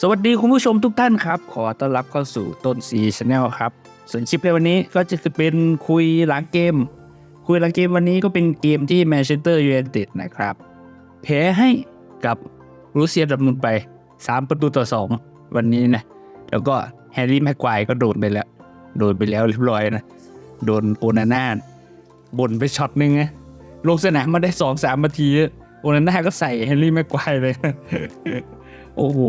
สวัสดีคุณผู้ชมทุกท่านครับ ขอต้อนรับเข้าสู่ต้นซีชาแนลครับส่วนคลิปในวันนี้ก็จะเป็นคุยหลังเกม คุยหลังเกมวันนี้ก็เป็นเกมที่แมนเชสเตอร์ยูไนเต็ดนะครับแพ้ให้กับรูเซียดอร์ทมุนไป 3 ประตูต่อ 2 วันนี้นะ แล้วก็แฮร์รี่แม็กควายก็โดนไปแล้ว โดนไปแล้วเรียบร้อยนะ โดนโอนาน่าบ่นไปช็อตหนึงนะลงสนามมาได้สองสามนาทีโอนาน่าก็ใส่แฮร์รี่แม็กควายเลย โอ้โห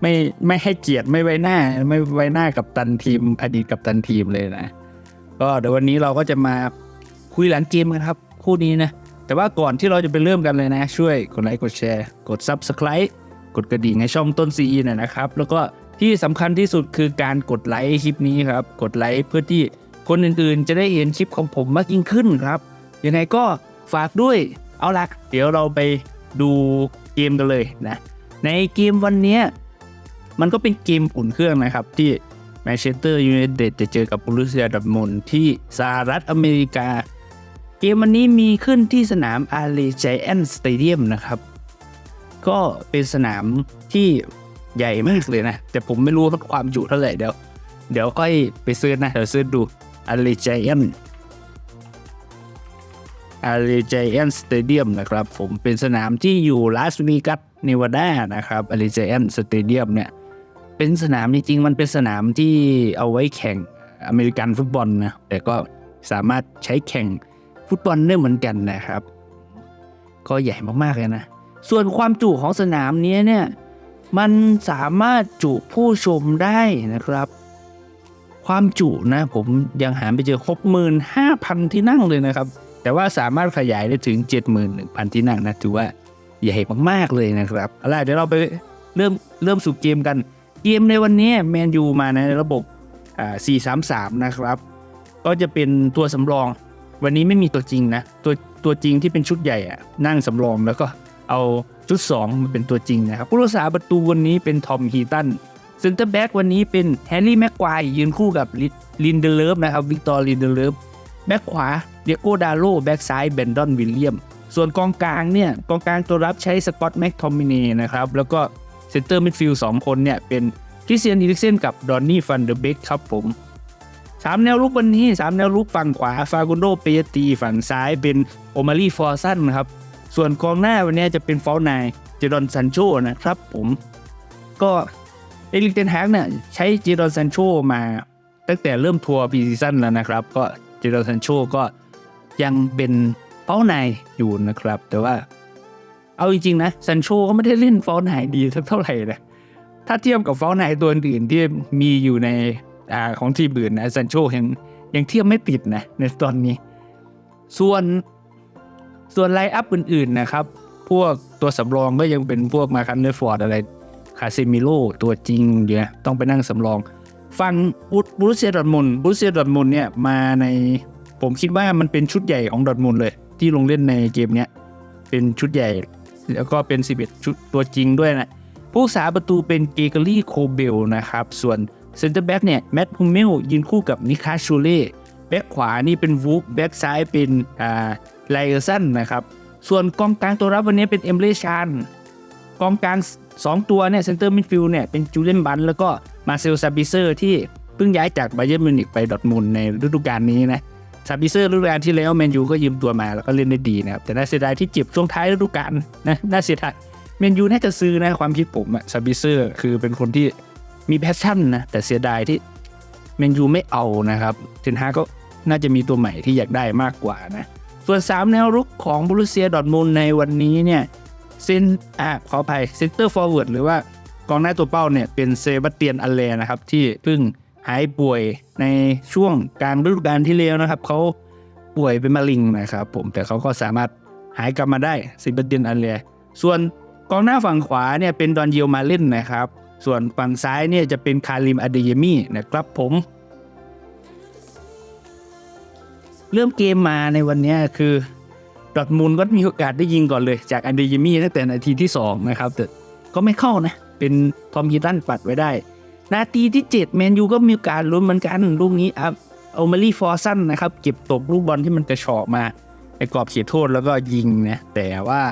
ไม่ไม่ให้เกียรติไม่ไว้หน้า ไม่ไว้หน้ากับตันทีม อดีตกับตันทีมเลยนะ ก็เดี๋ยววันนี้เราก็จะมาคุยหลังเกมกันครับ คู่นี้นะ แต่ว่าก่อนที่เราจะไปเริ่มกันเลยนะ ช่วยกดไลค์กดแชร์กด Subscribe กดกระดิ่งให้ช่องต้นซีหน่อยนะครับ แล้วก็ที่สำคัญที่สุดคือการกดไลค์คลิปนี้ครับ กดไลค์เพื่อที่คนอื่นๆ จะได้เห็นคลิปของผมมากยิ่งขึ้นครับยังไงก็ฝากด้วยเอาล่ะเดี๋ยวเราไปดูเกมกันเลยนะ ในเกมวันนี้มันก็เป็นเกมอุ่นเครื่องนะครับ ที่แมนเชสเตอร์ยูไนเต็ดจะเจอกับบรูเซียดอร์ทมุนที่สหรัฐอเมริกา เกมวันนี้มีขึ้นที่สนามอารีไจแอนสเตเดียมนะครับ ก็เป็นสนามที่ใหญ่มากเลยนะ แต่ผมไม่รู้ว่าความจุเท่าไหร่เดี๋ยว เดี๋ยวค่อยไปซื้อนะ เดี๋ยวซื้อดูอารีไจแอนอารีไจแอนสเตเดียมนะครับ ผมเป็นสนามที่อยู่ลาสเวกัส เนวาดานะครับอารีไจแอนสเตเดียมเนี่ยเป็นสนามจริงๆมันเป็นสนามที่เอาไว้แข่งอเมริกันฟุตบอลนะแต่ก็สามารถใช้แข่งฟุตบอลได้เหมือนกันนะครับ ก็ใหญ่มากๆเลยนะ ส่วนความจุของสนามนี้เนี่ยมันสามารถจุผู้ชมได้นะครับ ความจุนะผมยังหาไม่เจอครบหมื่นห้าพันที่นั่งเลยนะครับ แต่ว่าสามารถขยายได้ถึง 71,000 ที่นั่งนะถือว่า ใหญ่มากๆเลยนะครับเอาล่ะเดี๋ยวเราไปเริ่มเริ่มสู่เกมกัน เกมในวันนี้แมนยูมาในระบบอ่า433 นะครับ ก็จะเป็นตัวสำรอง วันนี้ไม่มีตัวจริงนะ ตัวตัวจริงที่เป็นชุดใหญ่อะนั่งสำรองแล้วก็เอาชุด 2 มาเป็นตัวจริงนะครับ ผู้รักษาประตูวันนี้เป็นทอมฮีตันเซนเตอร์แบ็กวันนี้เป็นแฮร์รี่แม็กควายยืนคู่กับลินเดเลฟนะครับวิกตอร์ลินเดเลฟแบ็กขวาเดียโกดาโลแบ็กซ้ายเบนดอนวิลเลียม ส่วนกองกลางเนี่ยกองกลางตัวรับใช้สกอตแม็กทอมมินีนะครับแล้วก็เซนเตอร์มิดฟิลด์สองคนเนี่ยเป็นคริสเตียนอีริกเซนกับดอนนี่ฟันเดอร์เบกครับผมสามแนวลุกวันนี้สามแนวลุกฝั่งขวาฟากุนโดเปยตีฝั่งซ้ายเป็นโอมารีฟอร์ซันครับส่วนกองหน้าวันนี้จะเป็นฟอลนายเจดอนซันโชนะครับผมก็เอลิกเทนแฮกเนี่ยใช้เจดอนซันโชมาตั้งแต่เริ่มทัวร์พีซีซั่นแล้วนะครับ ก็เจดอนซันโชก็ยังเป็น เป้านอยู่นะครับ แต่ว่า เอาจริงๆนะซันโชก็ไม่ได้เล่นฟอลไนดีสักเท่าไหร่นะถ้าเทียบกับฟอลไนตัวอื่นที่มีอยู่ในอ่าของทีมอื่นนะซันโชยังยังเทียบไม่ติดนะในตอนนี้ ส่วนส่วนไลอัพอื่นๆนะครับ พวกตัวสำรองก็ยังเป็นพวกมาคันเนอร์ฟอร์ดอะไรคาเซมิโลตัวจริงอยู่นะต้องไปนั่งสำรอง ฟังบรูเซียดอร์ทมุนบรูเซียดอร์ทมุนเนี่ยมาในผมคิดว่ามันเป็นชุดใหญ่ของดอร์ทมุนเลย ที่ลงเล่นในเกมเนี้ยเป็นชุดใหญ่ แล้วก็เป็น 11 ชุดตัวจริงด้วยนะ ผู้สาประตูเป็นเกเกอรี่โคเบลนะครับ ส่วนเซนเตอร์แบ็กเนี่ยแมตต์พูเมลยืนคู่กับนิคาชูเล่แบ็กขวานี่เป็นวูฟแบ็กซ้ายเป็นอ่าไลเออร์สันนะครับ ส่วนกองกลางตัวรับวันนี้เป็นเอมเลชานกองกลาง 2 ตัวเนี่ยเซนเตอร์มิดฟิลด์เนี่ยเป็นจูเลียนบันแล้วก็มาเซลซาบิเซอร์ที่เพิ่งย้ายจากไบเยอร์มิวนิกไปดอทมุนในฤดูกาลนี้นะ ซาบิเซอร์ฤดูกาลที่แล้วแมนยูก็ยืมตัวมาแล้วก็เล่นได้ดีนะครับ แต่น่าเสียดายที่เจ็บช่วงท้ายฤดูกาลนะน่าเสียดายแมนยูน่าจะซื้อนะความคิดผมอะซาบิเซอร์คือเป็นคนที่มีแพชชั่นนะแต่เสียดายที่แมนยูไม่เอานะครับเทนฮากก็น่าจะมีตัวใหม่ที่อยากได้มากกว่านะส่วน 3 แนวรุกของบรูเซียดอร์ทมุนในวันนี้เนี่ยเซนอะขออภัยเซนเตอร์ฟอร์เวิร์ดหรือว่ากองหน้าตัวเป้าเนี่ยเป็นเซบาสเตียนอัลเลนะครับที่เพิ่ง หายป่วยในช่วงกลางฤดูกาลที่แล้วนะครับเขาป่วยเป็นมะเร็งนะครับ ผมแต่เขาก็สามารถหายกลับมาได้ซิบเตียนอันเลียส่วนกองหน้าฝั่งขวาเนี่ยเป็นดอนเยลมาเล่นนะครับ ส่วนฝั่งซ้ายเนี่ยจะเป็นคาริมอเดเยมี่นะครับผมเริ่มเกมมาในวันนี้คือดอทมุนด์ก็มีโอกาสได้ยิงก่อนเลย จากอเดยมี่ตั้งแต่นาทีที่ 2 นะครับ แต่ก็ไม่เข้านะ เป็นทอมฮีตันปัดไว้ได้ นาทีที่7แมนยูก็มีโอกาสลุ้นเหมือนกันลูกนี้อัพเอามารีฟอร์ซันนะครับเก็บตกลูกบอลที่มันกระชอกมาในกรอบเขตโทษแล้วก็ยิงนะแต่ว่า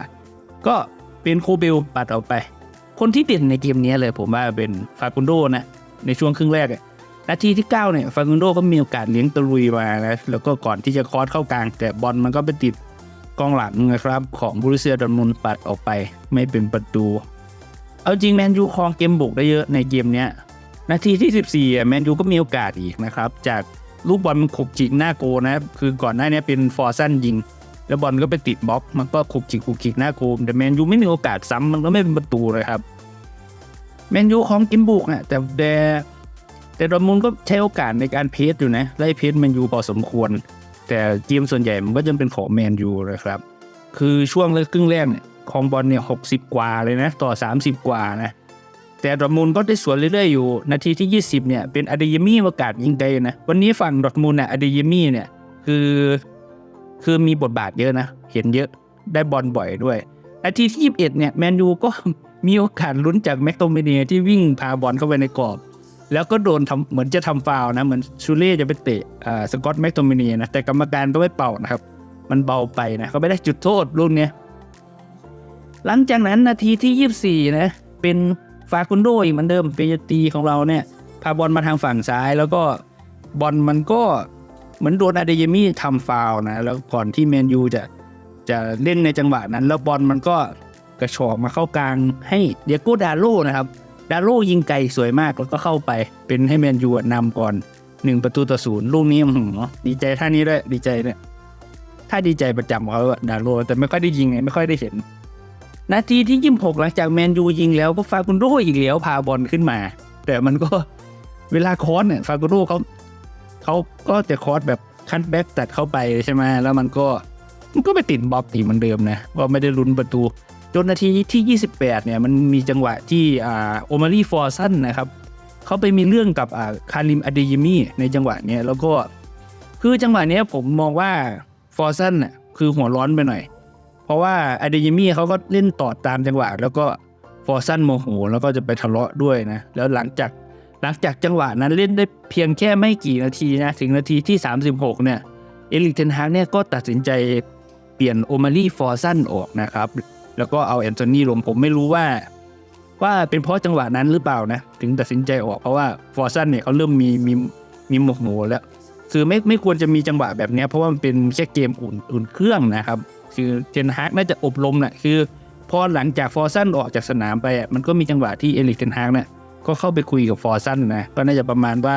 ก็เป็นโคเบลปัดออกไป คนที่เด่นในเกมนี้เลยผมว่าเป็นฟากุนโดนะในช่วงครึ่งแรกนาทีที่ 9 เนี่ยฟากุนโดก็มีโอกาสเลี้ยงตะลุยมานะแล้วก็ก่อนที่จะคอสเข้ากลาง แต่บอลมันก็ไปติดกองหลังนะครับของบรูเซียดอร์ทมุนด์ปัดออกไป ไม่เป็นประตู เอาจริงแมนยูครองเกมบุกได้เยอะในเกมเนี้ย นาทีที่ 14อ่แมนยูก็มีโอกาสอีกนะครับ จากลูกบอลมันขบจิกหน้าโกนะคือก่อนหน้านี้เป็นฟอร์ซันยิง แล้วบอลก็ไปติดบล็อก มันก็ขบจิกขบจิกหน้าโกแต่แมนยูไม่มีโอกาสซ้ำมันก็ไม่เป็นประตูเลยครับแมนยูของเกมบุกอะแต่แต่แต่ดอมุนก็ใช้โอกาสในการเพสอยู่นะไล่เพสแมนยูพอสมควร แต่เกมส่วนใหญ่มันก็จะเป็นของแมนยูนะครับ คือช่วงครึ่งแรกเนี่ยครองบอลเนี่ยหกกว่าเลยนะ ต่อ30กว่านะ แต่ดอทมุนด์ก็ได้สวนเรื่อยๆอยู่ นาทีที่ 20 เนี่ย เป็นอเดยมี่โอกาสยิงไกลนะ วันนี้ฝั่งดอทมุนด์น่ะอเดยมี่เนี่ย คือ คือมีบทบาทเยอะนะ เห็นเยอะ ได้บอลบ่อยด้วย นาทีที่ 21 เนี่ย แมนยูก็มีโอกาสลุ้นจากแม็กโตเมเนียที่วิ่งพาบอลเข้าไปในกรอบ แล้วก็โดนทำเหมือนจะทำฟาวนะ เหมือนชูเล่จะไปเตะอ่าสกอตแม็กโตเมเนียนะ แต่กรรมการก็ไม่เป่านะครับ มันเบาไปนะเขาไม่ได้จุดโทษลูกเนี้ย หลังจากนั้นนาทีที่ 24 นะ เป็น ฟาคุนโดอีกเหมือนเดิมเปยตีของเราเนี่ยพาบอลมาทางฝั่งซ้าย แล้วก็บอลมันก็เหมือนโดนอาเดเยมี่ทำฟาวนะแล้วก่อนที่แมนยูจะจะเล่นในจังหวะนั้น แล้วบอลมันก็กระชอกมาเข้ากลางให้เดียโก้ดาโลนะครับ ดาโลยิงไกลสวยมากแล้วก็เข้าไปเป็นให้แมนยูนำก่อน1ประตูต่อศูนย์ลูกนี้หือดีใจท่านี้ด้วยดีใจเนี่ยถ้าดีใจประจำเขาดาโลแต่ไม่ค่อยได้ยิงไงไม่ค่อยได้เห็น นาทีที่26หกหลังจากแมนยูยิงแล้วก็ฟากุนโดอีกแล้วพาบอลขึ้นมา แต่มันก็เวลาคอสเนี่ยฟากุนโดเขาเขาก็จะคอสแบบคันแบ็กตัดเข้าไปใช่ไหมแล้วมันก็มันก็ไปติดบล็อกอีกเหมือนเดิมนะว่าไม่ได้ลุ้นประตู จนนาทีที่ 28 เนี่ยมันมีจังหวะที่อ่าโอมารีฟอร์ซันนะครับเขาไปมีเรื่องกับอ่าคาริมอเดยมีในจังหวะเนี้ยแล้วก็คือจังหวะเนี้ยผมมองว่าฟอร์ซันน่ะคือหัวร้อนไปหน่อย เพราะว่าอเดยมี่เขาก็เล่นต่อตามจังหวะ แล้วก็ฟอร์ซันโมโหแล้วก็จะไปทะเลาะด้วยนะ แล้วหลังจากหลังจากจังหวะนั้นเล่นได้เพียงแค่ไม่กี่นาทีนะ ถึงนาทีที่ 36 เนี่ย เอลิกเทนฮากเนี่ยก็ตัดสินใจเปลี่ยนโอมารีฟอร์ซันออกนะครับ แล้วก็เอาแอนโทนีลงผมไม่รู้ว่า ว่าเป็นเพราะจังหวะนั้นหรือเปล่านะ ถึงตัดสินใจออกเพราะว่าฟอร์ซันเนี่ยเขาเริ่มมีมีมีโมโหแล้ว คือไม่ไม่ควรจะมีจังหวะแบบนี้เพราะว่ามันเป็นแค่เกมอุ่นอุ่นเครื่องนะครับ คือเทนฮากน่าจะอบรมนะคือพอหลังจากฟอร์ซันออกจากสนามไปอะมันก็มีจังหวะที่เอลิกเทนฮากเนี่ยก็เข้าไปคุยกับฟอร์ซันนะก็น่าจะประมาณว่า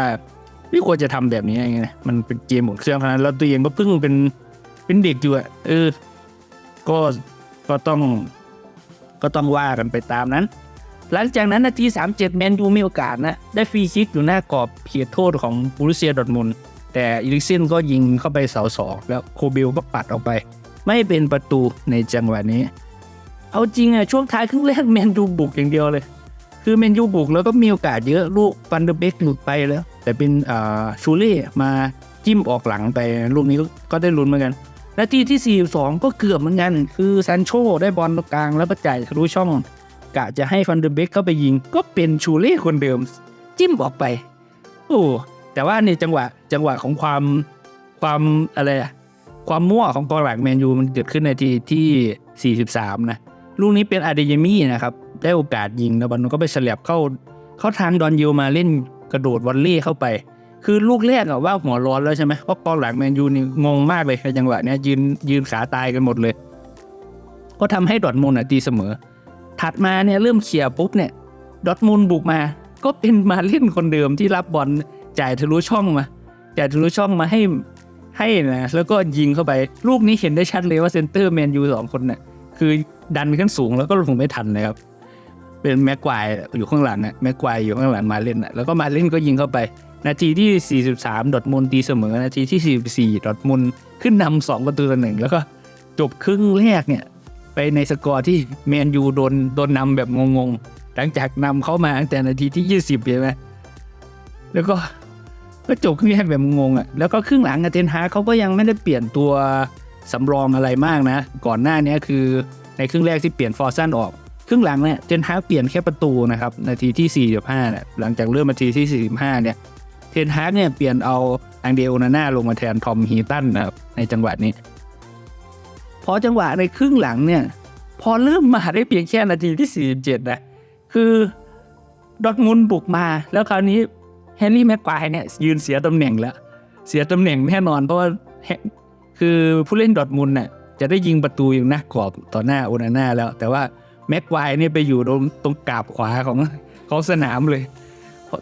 ไม่ควรจะทำแบบนี้ไงมันเป็นเกมอุ่นเครื่องเท่านั้นแล้วตัวเองก็เพิ่งเป็นเป็นเด็กอยู่อะเออ ก็ก็ต้องก็ต้องว่ากันไปตามนั้น หลังจากนั้นนาที 37 แมนยูมีโอกาสนะ ได้ฟรีคิกอยู่หน้ากรอบเขตโทษของบรูเซียดอร์ทมุนแต่อีลิกเซนก็ยิงเข้าไปเสาสองแล้วโคเบลก็ปัดออกไป ไม่เป็นประตูในจังหวะนี้ เอาจริงอะช่วงท้ายครึ่งแรกแมนยูบุกอย่างเดียวเลย คือแมนยูบุกแล้วก็มีโอกาสเยอะลูกฟันเดอร์เบกหลุดไปแล้ว แต่เป็นชูเล่มาจิ้มออกหลังไปลูกนี้ก็ก็ได้ลุ้นเหมือนกันนาทีที่ 42 ก็เกือบเหมือนกัน คือซันโชได้บอลตรงกลางแล้วก็จ่ายทะลุช่อง กะจะให้ฟันเดอร์เบกเข้าไปยิง ก็เป็นชูเล่คนเดิม จิ้มออกไป โอ้แต่ว่าในจังหวะจังหวะของความความอะไรอะ ความมั่วของกองหลังแมนยูมันเกิดขึ้นในทีที่ 43 นะ ลูกนี้เป็นอาเดยมี่นะครับ ได้โอกาสยิงแล้วบอลมันก็ไปเฉลียบเข้า เข้าทางดอนยิวมาเล่นกระโดดวอลเล่เข้าไป คือลูกแรกอะว่าหัวร้อนแล้วใช่ไหมเพราะกองหลังแมนยูนี่งงมากเลยในจังหวะนี้ยืนยืนขาตายกันหมดเลย ก็ทำให้ดอทมุนด์อะตีเสมอ ถัดมาเนี่ยเริ่มเขี่ยร์ปุ๊บเนี่ยดอทมุนบุกมา ก็เป็นมาเล่นคนเดิมที่รับบอลจ่ายทะลุช่องมาจ่ายทะลุช่องมาให้ ให้นะแล้วก็ยิงเข้าไปลูกนี้เห็นได้ชัดเลยว่าเซนเตอร์แมนยูสองคนเนี่ยคือดันขึ้นสูงแล้วก็ลงไม่ทันเลยครับ เป็นแม็กควายอยู่ข้างหลังน่ะแม็กควายอยู่ข้างหลังมาเล่นน่ะแล้วก็มาเล่นก็ยิงเข้าไป นาทีที่ 43 ดอทมุนตีเสมอ นาทีที่ 44 ดอทมุนขึ้นนำสองประตูต่อหนึ่งแล้วก็จบครึ่งแรกเนี่ย ไปในสกอร์ที่แมนยูโดนโดนนำแบบงงๆ หลังจากนำเข้ามาตั้งแต่นาทีที่ 20ใช่ไหมแล้วก็ ก็จบครึ่งแรกแบบงงอะแล้วก็ครึ่งหลังอะเทนฮาเขาก็ยังไม่ได้เปลี่ยนตัวสำรองอะไรมากนะ ก่อนหน้านี้คือในครึ่งแรกที่เปลี่ยนฟอร์ซันออกครึ่งหลังเนี่ยเทนฮาเปลี่ยนแค่ประตูนะครับนาทีที่ 45เนี่ยหลังจากเริ่มนาทีที่ 45 เนี่ยเทนฮาเนี่ยเปลี่ยนเอาอังเดโอนาน่าลงมาแทนทอมฮีตันนะครับในจังหวะนี้พอจังหวะในครึ่งหลังเนี่ยพอเริ่มมาได้เพียงแค่นาทีที่ 47 นะ คือดอทมุนบุกมาแล้วคราวนี้ แฮร์รี่แม็กควายเนี่ยยืนเสียตำแหน่งแล้ว เสียตำแหน่งแน่นอนเพราะว่าคือผู้เล่นดอร์ทมุนด์น่ะจะได้ยิงประตูอยู่หน้ากรอบต่อหน้าโอนาน่าแล้ว แต่ว่าแม็กควายเนี่ยไปอยู่ตรงตรงกาบขวาของของสนามเลย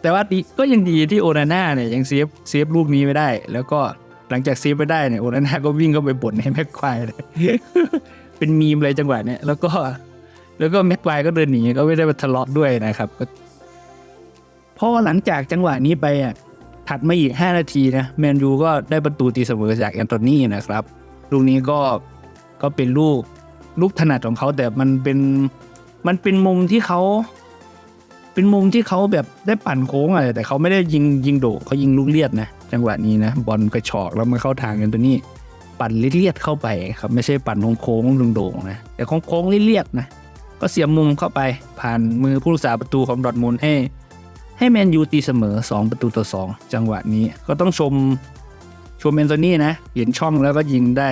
แต่ว่าก็ยังดีที่โอนาน่าเนี่ยยังเซฟเซฟลูกนี้ไม่ได้ แล้วก็หลังจากเซฟไปได้เนี่ยโอนาน่าก็วิ่งเข้าไปบ่นให้แม็กควายเลยเป็นมีมเลยจังหวะเนี้ยแล้วก็ แล้วก็แม็กควายก็เดินหนีก็ไม่ได้มาทะเลาะด้วยนะครับ ก็ พอหลังจากจังหวะนี้ไปอะถัดมาอีก 5 นาทีนะแมนยูก็ได้ประตูตีเสมอจากแอนโทนีนะครับลูกนี้ก็ก็เป็นลูกลูกถนัดของเขาแต่มันเป็นมันเป็นมุมที่เขา เป็นมุมที่เขาแบบได้ปั่นโค้งอะไรแต่เขาไม่ได้ยิงยิงโดเขายิงลูกเลียดนะจังหวะนี้นะบอลกระชอกแล้วมันเข้าทางกันตัวนี้ ปั่นเลียดเข้าไปครับไม่ใช่ปั่นโค้งโด่งๆนะแต่โค้งเลียดนะก็เสียมุมเข้าไปผ่านมือผู้รักษาประตูของดอร์ทมุนให้ ให้แมนยูตีเสมอ 2 ประตูต่อ 2 จังหวะนี้ก็ต้องชมชมแอนโทนี่นะเห็นช่องแล้วก็ยิงได้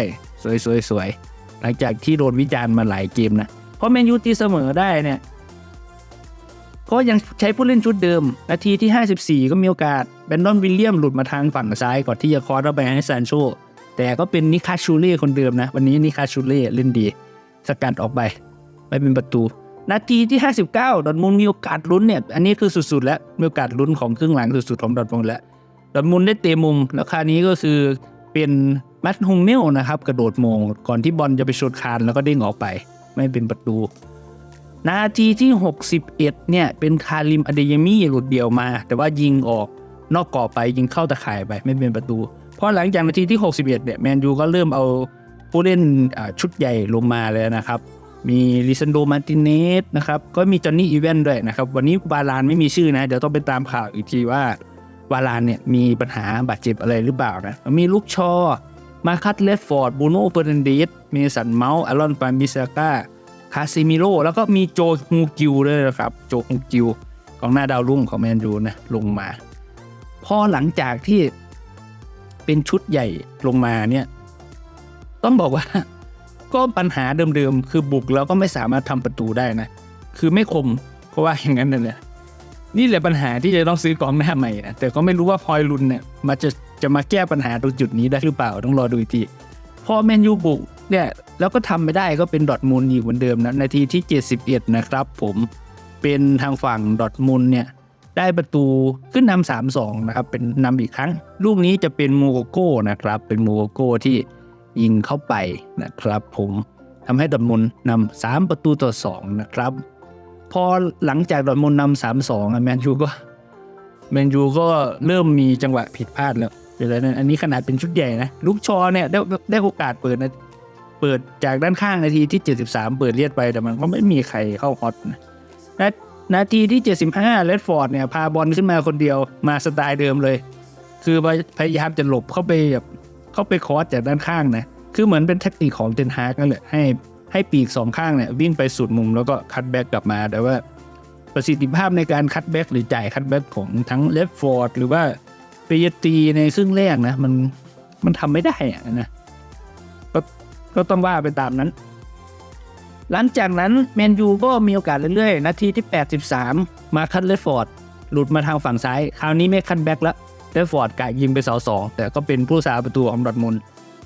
สวยๆหลังจากที่โดนวิจารณ์มาหลายเกมนะ เพราะแมนยูตีเสมอได้เนี่ย ก็ยังใช้ผู้เล่นชุดเดิม นาทีที่ 54 ก็มีโอกาสแบนดอนวิลเลียมหลุดมาทางฝั่งซ้ายก่อนที่จะคอร์สเข้าไปให้ซานโชแต่ก็เป็นนิคาชูเล่คนเดิมนะ วันนี้นิคาชูเล่เล่นดี สกัดออกไป ไม่เป็นประตู นาทีที่ 59 ดอทมุนด์มีโอกาสลุ้นเนี่ย อันนี้คือสุดๆ แล้ว มีโอกาสลุ้นของครึ่งหลังสุดๆ ของดอทมุนแล้ว ดอทมุนได้เตะมุม แล้วคราวนี้ก็คือเป็นมัตฮงเนลนะครับ กระโดดมง ก่อนที่บอลจะไปชนคานแล้วก็เด้งออกไป ไม่เป็นประตู นาทีที่ 61 เนี่ย เป็นคาริมอเดยามี่หลุดเดี่ยวมา แต่ว่ายิงออกนอกกรอบไปยิงเข้าตะข่ายไปไม่เป็นประตู เพราะหลังจากนาทีที่ 61 เนี่ยแมนยูก็เริ่มเอาผู้เล่นชุดใหญ่ลงมาเลยนะครับ มีลิซันโดมาร์ติเนสนะครับ ก็มีจอห์นนี่อีเวนด้วยนะครับ วันนี้วาลานไม่มีชื่อนะ เดี๋ยวต้องไปตามข่าวอีกทีว่าวาลานเนี่ยมีปัญหาบาดเจ็บอะไรหรือเปล่านะ มีลูกชอ มาคัตเลฟฟอร์ด บูโน่เฟอร์นันเดสเมสันเมาส์อารอนปามิซาก้า คาซิมิโร่แล้วก็มีโจฮูกิวด้วยนะครับ โจฮูกิวของหน้าดาวรุ่งของแมนยูนะลงมา พอหลังจากที่เป็นชุดใหญ่ลงมาเนี่ย ต้องบอกว่า ก็ปัญหาเดิมๆ คือบุกแล้วก็ไม่สามารถทำประตูได้นะ คือไม่คมเพราะว่าอย่างนั้นน่ะเนี่ยนี่แหละปัญหาที่จะต้องซื้อกองหน้าใหม่นะแต่ก็ไม่รู้ว่าพลอยลุนเนี่ยมาจะจะมาแก้ปัญหาตรงจุดนี้ได้หรือเปล่าต้องรอดูอีกทีพอแมนยูบุกเนี่ยแล้วก็ทำไม่ได้ก็เป็นดอทมุนด์อีกเหมือนเดิมนะนาทีที่ 71 นะครับ ผมเป็นทางฝั่งดอทมุนด์เนี่ยได้ประตูขึ้นนำสามสองนะครับเป็นนำอีกครั้ง ลูกนี้จะเป็นโมโกโก้นะครับ เป็นโมโกโก้ที่ ยิงเข้าไปนะครับผมทำให้ดอทมุนนำสามประตูต่อสองนะครับ พอหลังจากดอทมุนนำสามสองแมนยูก็แมนยูก็เริ่มมีจังหวะผิดพลาดแล้วเป็นไรนะอันนี้ขนาดเป็นชุดใหญ่นะลูกชอเนี่ยได้ได้โอกาสเปิดนะเปิดจากด้านข้างนาทีที่ 73 เปิดเลียดไปแต่มันก็ไม่มีใครเข้าฮอตนะนานาทีที่ 75เลดฟอร์ดเนี่ยพาบอลขึ้นมาคนเดียวมาสไตล์เดิมเลย คือพยายามจะหลบเข้าไปแบบ เขาไปคอร์สจากด้านข้างนะ คือเหมือนเป็นแท็กติกของเทนฮากนั่นแหละให้ให้ปีกสองข้างเนี่ยวิ่งไปสุดมุมแล้วก็คัตแบ็กกลับมา แต่ว่าประสิทธิภาพในการคัตแบ็กหรือจ่ายคัตแบ็กของทั้งเลดฟอร์ดหรือว่าเปยตีในครึ่งแรกนะ มันมันทำไม่ได้อะนะก็ก็ต้องว่าไปตามนั้น หลังจากนั้นแมนยูก็มีโอกาสเรื่อยๆ นาทีที่ 83 มาคัตเลฟฟอร์ดหลุดมาทางฝั่งซ้าย คราวนี้ไม่คัตแบ็กแล้ว เลฟฟอร์ดกะยิงไปเสาสองแต่ก็เป็นผู้สาประตูของดอร์ทมุน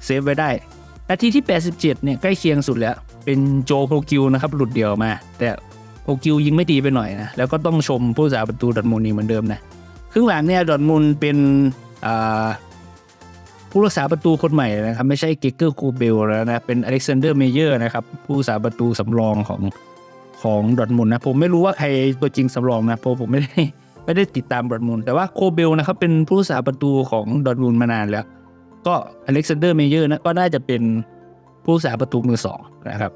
เซฟไว้ได้ นาทีที่ 87 เนี่ยใกล้เคียงสุดแล้ว เป็นโจโฮกิวนะครับหลุดเดี่ยวมา แต่โฮกิวยิงไม่ดีไปหน่อยนะ แล้วก็ต้องชมผู้สาประตูดอทมุนด์อีกเหมือนเดิมนะครึ่งหลังเนี่ยดอทมุนด์เป็นผู้รักษาประตูคนใหม่นะครับ ไม่ใช่เกเกอร์คูเบลแล้วนะ เป็นอเล็กซานเดอร์เมเยอร์นะครับ ผู้รักษาประตูสำรองของของดอทมุนด์นะ ผมไม่รู้ว่าใครตัวจริงสำรองนะเพราะผมไม่ได้ ไม่ได้ติดตามดอร์ทมุนด์แต่ว่าโคเบลนะครับเป็นผู้รักษาประตูของดอร์ทมุนด์มานานแล้ว ก็อเล็กซานเดอร์เมเยอร์นะก็น่าจะเป็นผู้รักษาประตูมือสองนะครับ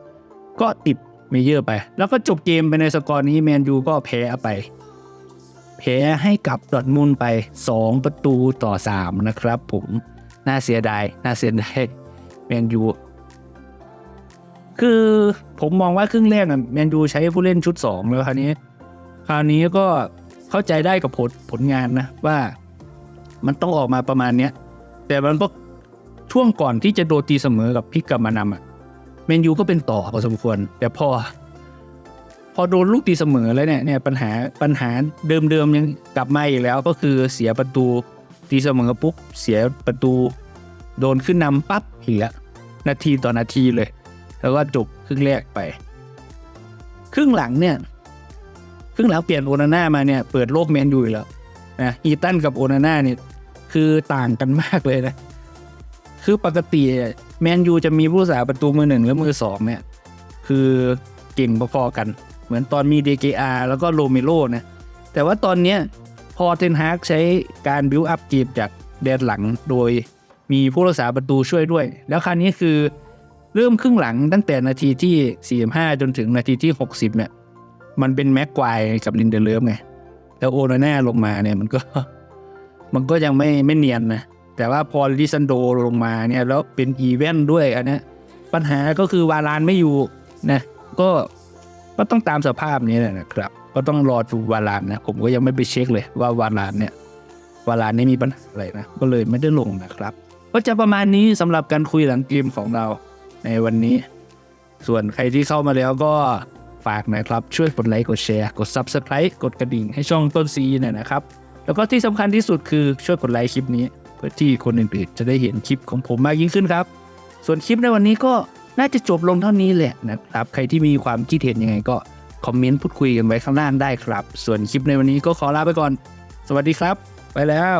ก็ติดเมเยอร์ไป แล้วก็จบเกมไปในสกอร์นี้แมนยูก็แพ้ไป แพ้ให้กับดอร์ทมุนด์ไป 2 ประตูต่อ 3 นะครับผมน่าเสียดายน่าเสียดายแมนยูคือผมมองว่าครึ่งแรกอะแมนยูใช้ผู้เล่นชุด 2 แล้วคราวนี้ คราวนี้ก็ เข้าใจได้กับผลผลงานนะว่ามันต้องออกมาประมาณเนี้ยแต่มันก็ช่วงก่อนที่จะโดนตีเสมอกับพิกกับมานำอะแมนยูก็เป็นต่อพอสมควร แต่พอพพอโดนลูกตีเสมอแล้วเนี่ยเนี่ยปัญหาปัญหาเดิมๆยังกลับมาอีกแล้วก็คือเสียประตูตีเสมอปุ๊บเสียประตู โดนขึ้นนำปั๊บอีกแล้วนาทีต่อนาทีเลย แล้วก็จบครึ่งแรกไป ครึ่งหลังเนี่ย ครึ่งหลังเปลี่ยนโอนาน่ามาเนี่ยเปิดโลกแมนยูอีกแล้วนะอีตันกับโอนาน่าเนี่ยคือต่างกันมากเลยนะ คือปกติแมนยูจะมีผู้สาประตูมือหนึ่งและมือสองเนี่ย คือเก่งพอๆกัน เหมือนตอนมี DKR แล้วก็โรเมโรนะ แต่ว่าตอนเนี้ยพอเทนฮากใช้การบิวอัพเกมจากแดนหลังโดยมีผู้รักษาประตูช่วยด้วย แล้วคราวนี้คือเริ่มครึ่งหลังตั้งแต่นาทีที่ 45 จนถึงนาทีที่ 60 เนี่ย มันเป็นแม็กควายกับลินเดเลฟไงแล้วโอนาน่าลงมาเนี่ยมันก็ มันก็ยังไม่ไม่เนียนนะ แต่ว่าพอลิซันโดลงมาเนี่ยแล้วเป็นอีเวนต์ด้วยอันนี้ปัญหาก็คือวาลานไม่อยู่นะก็ก็ต้องตามสภาพนี้แหละนะครับ ก็ต้องรอดูวาลานนะ ผมก็ยังไม่ไปเช็คเลยว่าวาลานเนี่ยวาลานนี่มีปัญหาอะไรนะ ก็เลยไม่ได้ลงนะครับ ก็จะประมาณนี้สำหรับการคุยหลังเกมของเราในวันนี้ ส่วนใครที่เข้ามาแล้วก็ ฝากนะครับ ช่วยกดไลค์กดแชร์กด Subscribe กดกระดิ่งให้ช่องต้นซีหน่อยนะครับ แล้วก็ที่สำคัญที่สุดคือช่วยกดไลค์คลิปนี้ เพื่อที่คนอื่นๆจะได้เห็นคลิปของผมมากยิ่งขึ้นครับ ส่วนคลิปในวันนี้ก็น่าจะจบลงเท่านี้แหละนะครับ ใครที่มีความคิดเห็นยังไงก็คอมเมนต์พูดคุยกันไว้ข้างล่างได้ครับ ส่วนคลิปในวันนี้ก็ขอลาไปก่อน สวัสดีครับ ไปแล้ว